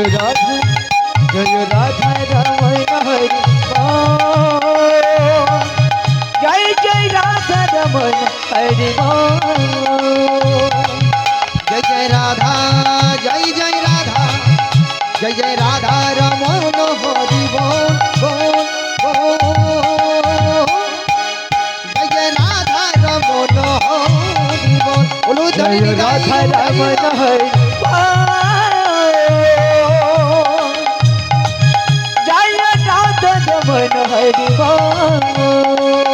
জয় রাধা জয় রাধা রমণ হরি। জয় জয় রাধা রমণ হরি। জয় জয় রাধা জয় জয় রাধা জয় জয় রাধা রমন হরি বল জয় জয় রাধা রমন হরি বল জয় রাধা রমণ হরি বল। রাধা রমণ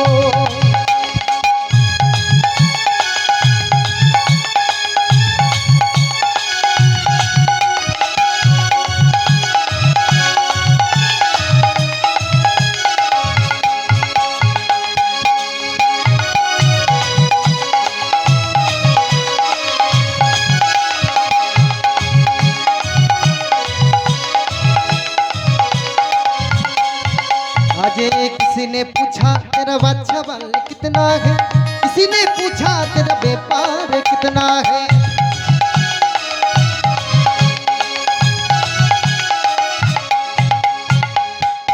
হরি বল। आज किसी ने पूछा तेरा बच्चा बल कितना है किसी ने पूछा तेरा व्यापार कितना है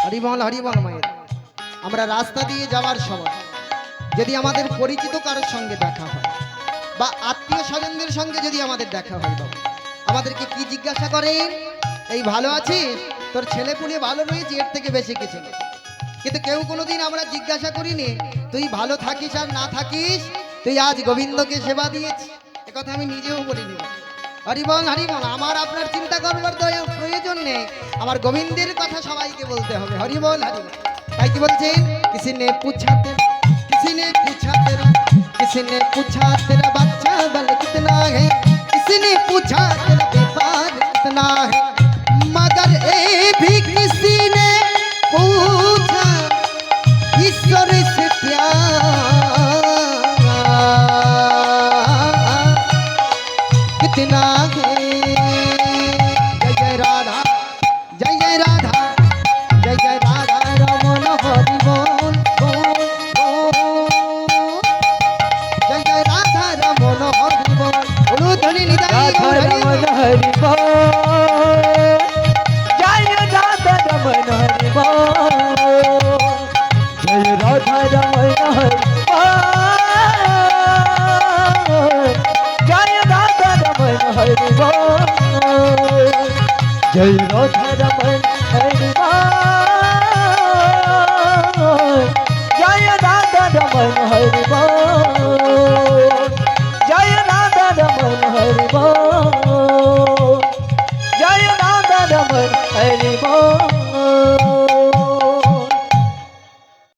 হরিবল হরিবল মায়ের আমরা রাস্তা দিয়ে যাওয়ার সময় যদি আমাদের পরিচিত কারোর সঙ্গে দেখা হয় বা আত্মীয় স্বজনদের সঙ্গে যদি আমাদের দেখা হয় বাবা আমাদেরকে কি জিজ্ঞাসা করেন এই ভালো আছিস তোর ছেলে পুলে ভালো রয়েছে এর থেকে বেশি কিছু নেই কিন্তু কেউ কোনোদিন আমরা জিজ্ঞাসা করিনি, তুই ভালো থাকিস আর না থাকিস? তুই আজ গোবিন্দকে সেবা দিয়েছি। কথা আমি নিজেও বলিনি। হরিবন হরিবন আমার আপনার চিন্তা করবার তো প্রয়োজন নেই। আমার গোবিন্দের কথা সবাইকে বলতে হবে। হরিবন হরিবন তাই কি বলছেন? কিসি নে পুছা তেরা কিসি নে পুছা তেরা নে পুছা বাচ্চা বাচ্চা বল কিতনা হে? কিসি নে পুছা তেরা কিতনা হে? राधा रमन हरि बोल बोलो धनी निदाई রমণ হরি বল